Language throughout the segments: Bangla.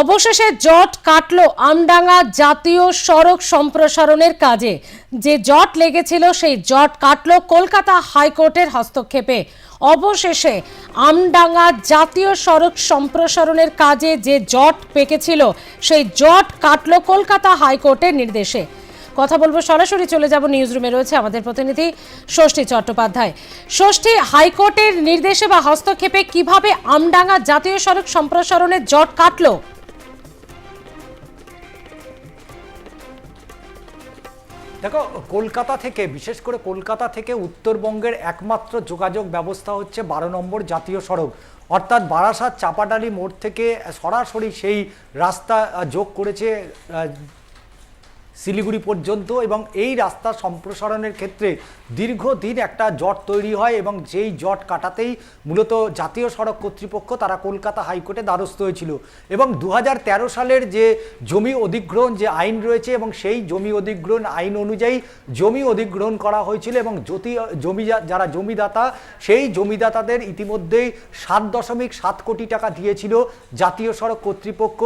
অবশেষে জট কাটলো আমডাঙ্গা জাতীয় সড়ক সম্প্রসারণের কাজে। যে জট লেগেছিল, সেই জট কাটলো কলকাতা হাইকোর্টের হস্তক্ষেপে। অবশেষে আমডাঙ্গা জাতীয় সড়ক সম্প্রসারণের কাজে যে জট পেকেছিল, সেই জট কাটল কলকাতা হাইকোর্টের নির্দেশে। কথা বলব সরাসরি, চলে যাব নিউজ রুমে রয়েছে আমাদের প্রতিনিধি ষষ্ঠী চট্টোপাধ্যায়। ষষ্ঠী হাইকোর্টের নির্দেশে বা হস্তক্ষেপে কীভাবে আমডাঙ্গা জাতীয় সড়ক সম্প্রসারণের জট কাটলো? দেখো, কলকাতা থেকে, বিশেষ করে কলকাতা থেকে উত্তরবঙ্গের একমাত্র যোগাযোগ ব্যবস্থা হচ্ছে বারো নম্বর জাতীয় সড়ক। অর্থাৎ বারাসাত চাপাডালি মোড় থেকে সরাসরি সেই রাস্তা যোগ করেছে শিলিগুড়ি পর্যন্ত এবং এই রাস্তা সম্প্রসারণের ক্ষেত্রে দীর্ঘদিন একটা জট তৈরি হয় এবং যেই জট কাটাতেই মূলত জাতীয় সড়ক কর্তৃপক্ষ তারা কলকাতা হাইকোর্টে দ্বারস্থ হয়েছিল। এবং দু হাজার তেরো সালের যে জমি অধিগ্রহণ যে আইন রয়েছে এবং সেই জমি অধিগ্রহণ আইন অনুযায়ী জমি অধিগ্রহণ করা হয়েছিল এবং জ্যোতি, জমি যারা জমিদাতা, সেই জমিদাতাদের ইতিমধ্যেই সাত দশমিক সাত কোটি টাকা দিয়েছিল জাতীয় সড়ক কর্তৃপক্ষ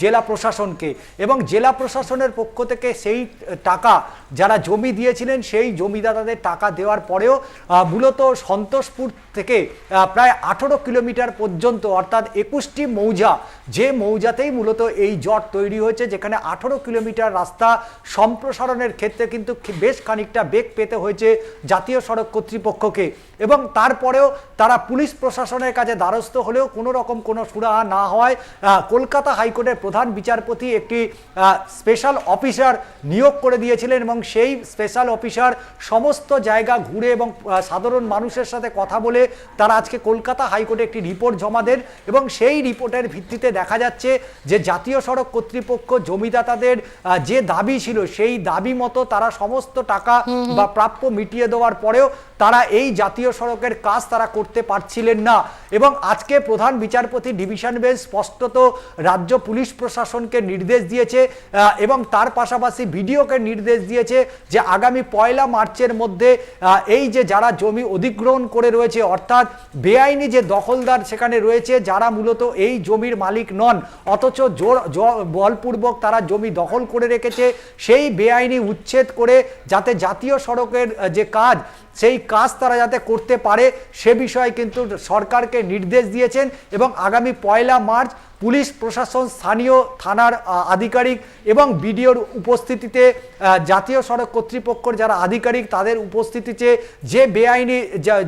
জেলা প্রশাসনকে। এবং জেলা প্রশাসনের পক্ষ থেকে সেই টাকা যারা জমি দিয়েছিলেন, সেই জমিদাতাদের টাকা দেওয়ার পরেও মূলত সন্তোষপুর থেকে প্রায় আঠেরো কিলোমিটার পর্যন্ত, অর্থাৎ একুশটি মৌজা, যে মৌজাতেই মূলত এই জট তৈরি হয়েছে, যেখানে আঠেরো কিলোমিটার রাস্তা সম্প্রসারণের ক্ষেত্রে কিন্তু বেশ খানিকটা বেগ পেতে হয়েছে জাতীয় সড়ক কর্তৃপক্ষকে। এবং তারপরেও তারা পুলিশ প্রশাসনের কাছে দ্বারস্থ হলেও কোনো রকম কোনো সুরাহা না হওয়ায় কলকাতা হাইকোর্টের প্রধান বিচারপতি একটি স্পেশাল অফিসার নিয়োগ করে দিয়েছিলেন এবং সেই স্পেশাল অফিসার সমস্ত জায়গা ঘুরে এবং সাধারণ মানুষের সাথে কথা বলে তারা আজকে কলকাতা হাইকোর্টে একটি রিপোর্ট জমা দেন এবং সেই রিপোর্টের ভিত্তিতে দেখা যাচ্ছে যে জাতীয় সড়ক কর্তৃপক্ষ জমিদাতাদের যে দাবি ছিল সেই দাবি মতো তারা সমস্ত টাকা বা প্রাপ্য মিটিয়ে দেওয়ার পরেও তারা এই জাতীয় সড়কের কাজ তারা করতে পারছিলেন না। এবং আজকে প্রধান বিচারপতি ডিভিশন বেঞ্চ স্পষ্টত রাজ্য পুলিশ প্রশাসনকে নির্দেশ দিয়েছে এবং তার পাশাপাশি ভিডিওকে নির্দেশ দিয়েছে যে আগামী পয়লা মার্চের মধ্যে এই যে যারা জমি অধিগ্রহণ করে রয়েছে, অর্থাৎ বেআইনি যে দখলদার সেখানে রয়েছে, যারা মূলত এই জমির মালিক নন, অথচ জোর বলপূর্বক তারা জমি দখল করে রেখেছে, সেই বেআইনি উচ্ছেদ করে যাতে জাতীয় সড়কের যে কাজ সেই কাজ তারা যাতে করতে পারে, সে বিষয়ে কিন্তু সরকারকে নির্দেশ দিয়েছেন এবং আগামী পয়লা মার্চ পুলিশ প্রশাসন স্থানীয় থানার আধিকারিক এবং বিডিওর উপস্থিতিতে জাতীয় সড়ক কর্তৃপক্ষর যারা আধিকারিক তাদের উপস্থিতিতে যে বেআইনি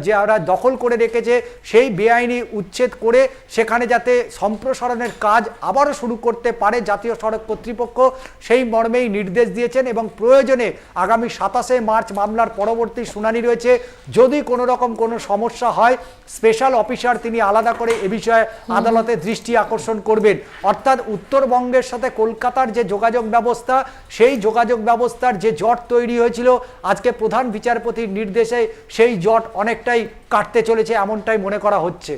যারা দখল করে রেখেছে সেই বেআইনি উচ্ছেদ করে সেখানে যাতে সম্প্রসারণের কাজ আবারও শুরু করতে পারে জাতীয় সড়ক কর্তৃপক্ষ, সেই মর্মেই নির্দেশ দিয়েছেন এবং প্রয়োজনে আগামী সাতাশে মার্চ মামলার পরবর্তী শুনানি রয়েছে। যদি কোনো রকম কোনো সমস্যা হয় স্পেশাল অফিসার তিনি আলাদা করে এ বিষয়ে আদালতে দৃষ্টি আকর্ষণ করবেন। অর্থাৎ উত্তরবঙ্গের সাথে কলকাতার যে যোগাযোগ ব্যবস্থা সেই যোগাযোগ ব্যবস্থার যে জট তৈরি হয়েছিল আজকে প্রধান বিচারপতির নির্দেশে সেই জট অনেকটাই কাটতে চলেছে এমনটাই মনে করা হচ্ছে।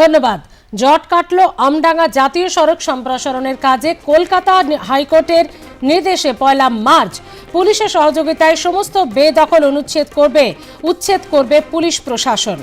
ধন্যবাদ। জট কাটলো আমডাঙ্গা জাতীয় সড়ক সম্প্রসারণের কাজে। কলকাতা হাইকোর্টের নির্দেশে পয়লা মার্চ পুলিশের সহযোগিতায় সমস্ত বেদখল অনুচ্ছেদ করবে উচ্ছেদ করবে পুলিশ প্রশাসন।